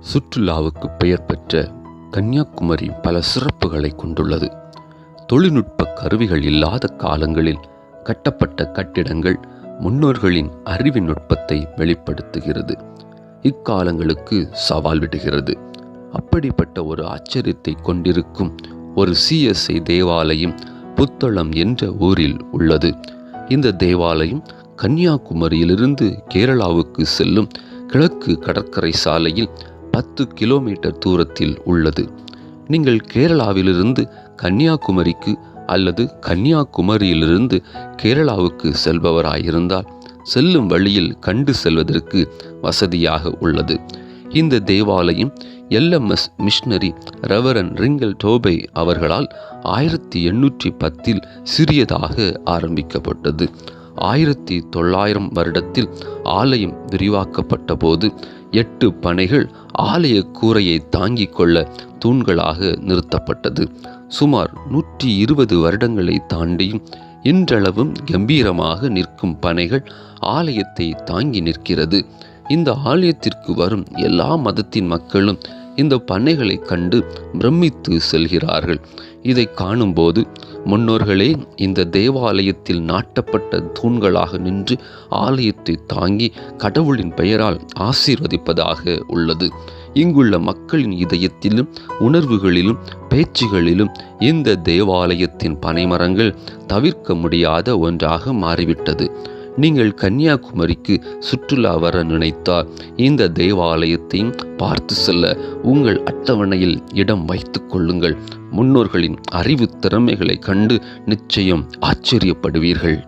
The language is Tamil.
சுற்றுலாவுக்கு பெயர் பெற்ற கன்னியாகுமரி பல சிறப்புகளை கொண்டுள்ளது. தொழில்நுட்ப கருவிகள் இல்லாத காலங்களில் கட்டப்பட்ட கட்டிடங்கள் முன்னோர்களின் அறிவின் நுட்பத்தை வெளிப்படுத்துகிறது. இக்காலங்களுக்கு சவால் விடுகிறது. அப்படிப்பட்ட ஒரு ஆச்சரியத்தை கொண்டிருக்கும் ஒரு சிஎஸ்ஐ தேவாலயம் புத்தளம் என்ற ஊரில் உள்ளது. இந்த தேவாலயம் கன்னியாகுமரியிலிருந்து கேரளாவுக்கு செல்லும் கிழக்கு கடற்கரை சாலையில் பத்து கிலோமீட்டர் தூரத்தில் உள்ளது. நீங்கள் கேரளாவிலிருந்து கன்னியாகுமரிக்கு அல்லது கன்னியாகுமரியிலிருந்து கேரளாவுக்கு செல்பவராயிருந்தால் செல்லும் வழியில் கண்டு செல்வதற்கு வசதியாக உள்ளது. இந்த தேவாலயம் LMS missionary reverend Ringeltaube அவர்களால் ஆயிரத்தி எண்ணூற்றி பத்தில் சிறியதாக ஆரம்பிக்கப்பட்டது. ஆயிரத்தி தொள்ளாயிரம் வருடத்தில் ஆலயம் விரிவாக்கப்பட்ட போது எட்டு பனைகள் ஆலய கூரையை தாங்கிக் கொள்ள தூண்களாக நிறுத்தப்பட்டது. சுமார் நூற்றி இருபது வருடங்களை தாண்டியும் இன்றளவும் கம்பீரமாக நிற்கும் பனைகள் ஆலயத்தை தாங்கி நிற்கிறது. இந்த ஆலயத்திற்கு வரும் எல்லா மதத்தின் மக்களும் இந்த பண்ணைகளை கண்டு பிரமித்து செல்கிறார்கள். இதை காணும்போது முன்னோர்களே இந்த தேவாலயத்தில் நாட்டப்பட்ட தூண்களாக நின்று ஆலயத்தை தாங்கி கடவுளின் பெயரால் ஆசீர்வதிப்பதாக உள்ளது. இங்குள்ள மக்களின் இதயத்திலும் உணர்வுகளிலும் பேச்சுகளிலும் இந்த தேவாலயத்தின் பனைமரங்கள் தவிர்க்க முடியாத ஒன்றாக மாறிவிட்டது. நீங்கள் கன்னியாகுமரிக்கு சுற்றுலா வர நினைத்தால் இந்த தேவாலயத்தையும் பார்த்து செல்ல உங்கள் அட்டவணையில் இடம் வைத்து கொள்ளுங்கள். முன்னோர்களின் அறிவு திறமைகளை கண்டு நிச்சயம் ஆச்சரியப்படுவீர்கள்.